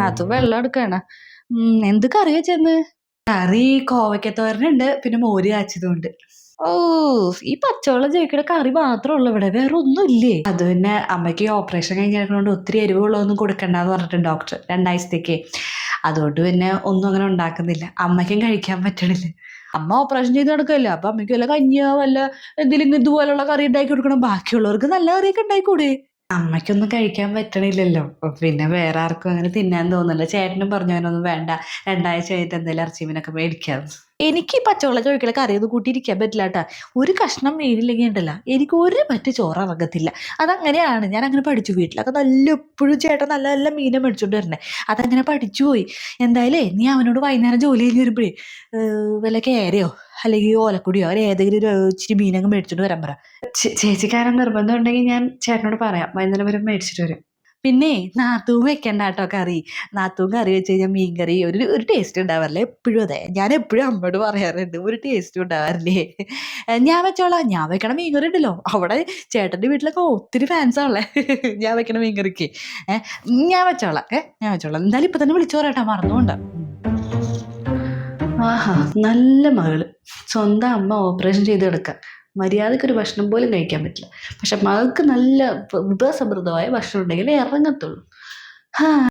നാത്തു വെള്ളം എടുക്കാണ്. എന്ത് കറി വെച്ചെന്ന്? കറി കോവയ്ക്കത്തോരനുണ്ട് പിന്നെ മോര് കാച്ചതുണ്ട്. ഓ ഈ പച്ചവെള്ളം ചോദിക്കണ കറി മാത്രമേ ഉള്ളൂ ഇവിടെ വേറെ ഒന്നും ഇല്ലേ? അത് പിന്നെ അമ്മയ്ക്ക് ഓപ്പറേഷൻ കഴിഞ്ഞിരിക്കുന്നതുകൊണ്ട് ഒത്തിരി എരിവുള്ളതൊന്നും കൊടുക്കണ്ടെന്ന് പറഞ്ഞിട്ടുണ്ട് ഡോക്ടർ രണ്ടാഴ്ചത്തേക്ക്. അതുകൊണ്ട് പിന്നെ ഒന്നും അങ്ങനെ ഉണ്ടാക്കുന്നില്ല. അമ്മയ്ക്കും കഴിക്കാൻ പറ്റണില്ല. അമ്മ ഓപ്പറേഷൻ ചെയ്ത് നടക്കല്ലേ? അപ്പൊ അമ്മയ്ക്ക് വല്ല കഞ്ഞിയോ വല്ല എന്തെങ്കിലും ഇതുപോലുള്ള കറി ഉണ്ടാക്കി കൊടുക്കണം. ബാക്കിയുള്ളവർക്ക് നല്ല കറിയൊക്കെ ഉണ്ടായിക്കൂടെ അമ്മയ്ക്കൊന്നും കഴിക്കാൻ പറ്റണില്ലല്ലോ. പിന്നെ വേറെ ആർക്കും അങ്ങനെ തിന്നാൻ തോന്നില്ല ചേട്ടനും പറഞ്ഞു അങ്ങനൊന്നും വേണ്ട. രണ്ടാഴ്ച കഴിഞ്ഞിട്ട് എന്തെങ്കിലും ഇറച്ചിമീനൊക്കെ മേടിക്കാം. എനിക്ക് ഈ പച്ചവെള്ളം ചോദിക്കല അറിയത് കൂട്ടിയിരിക്കാൻ പറ്റില്ല കേട്ടോ. ഒരു കഷ്ണം മീനില്ലെങ്കിൽ ഉണ്ടല്ല. എനിക്ക് ഒരു പറ്റ് ചോറ് ഇറങ്ങത്തില്ല അതങ്ങനെയാണ്. ഞാൻ അങ്ങനെ പഠിച്ചു വീട്ടിലൊക്കെ നല്ല എപ്പോഴും ചേട്ടൻ നല്ല നല്ല മീനെ മേടിച്ചോണ്ട് വരണേ. അതങ്ങനെ പഠിച്ചു പോയി. എന്തായാലേ നീ അവനോട് വൈകുന്നേരം ജോലി കഴിഞ്ഞ് വരുമ്പോഴേ വല്ല കേരയോ അല്ലെങ്കിൽ ഓലക്കുടിയോ അങ്ങനെ ഏതെങ്കിലും ഒരു ഇച്ചിരി മീനങ്ങ് മേടിച്ചിട്ട് വരാൻ പറ. ചേച്ചിക്കാരൻ നിർബന്ധം ഉണ്ടെങ്കിൽ ഞാൻ ചേട്ടനോട് പറയാം. വൈകുന്നേരം വരെ മേടിച്ചിട്ട് വരും. പിന്നെ നാത്തൂൻ വെക്കണ്ട കേട്ടോ കറി. നാത്തൂം കറി വെച്ച് കഴിഞ്ഞാൽ മീൻ കറി ഒരു ഒരു ടേസ്റ്റ് ഉണ്ടാവാറില്ല. എപ്പോഴും അതെ. ഞാൻ എപ്പോഴും അമ്മയോട് പറയാറുണ്ട് ഒരു ടേസ്റ്റ് ഉണ്ടാവാറില്ലേ? ഞാൻ വെച്ചോളാം. ഞാൻ വെക്കണ മീൻ കറി ഉണ്ടല്ലോ. അവിടെ ചേട്ടന്റെ വീട്ടിലൊക്കെ ഒത്തിരി ഫാൻസ് ആണല്ലേ ഞാൻ വെക്കണ മീൻ കറിക്ക് ഞാൻ വെച്ചോളാം. ഏ ഞാൻ വെച്ചോളാം. എന്തായാലും ഇപ്പൊ തന്നെ വിളിച്ചു പറയട്ടെ. മറന്നുകൊണ്ടാ ആഹാ നല്ല മകൾ. സ്വന്തം അമ്മ ഓപ്പറേഷൻ ചെയ്ത് കിടക്കുക മര്യാദയ്ക്ക് ഒരു ഭക്ഷണം പോലും കഴിക്കാൻ പറ്റില്ല. പക്ഷെ മകൾക്ക് നല്ല വിഭവസമൃദ്ധമായ ഭക്ഷണം ഉണ്ടെങ്കിലേ ഇറങ്ങത്തുള്ളൂ.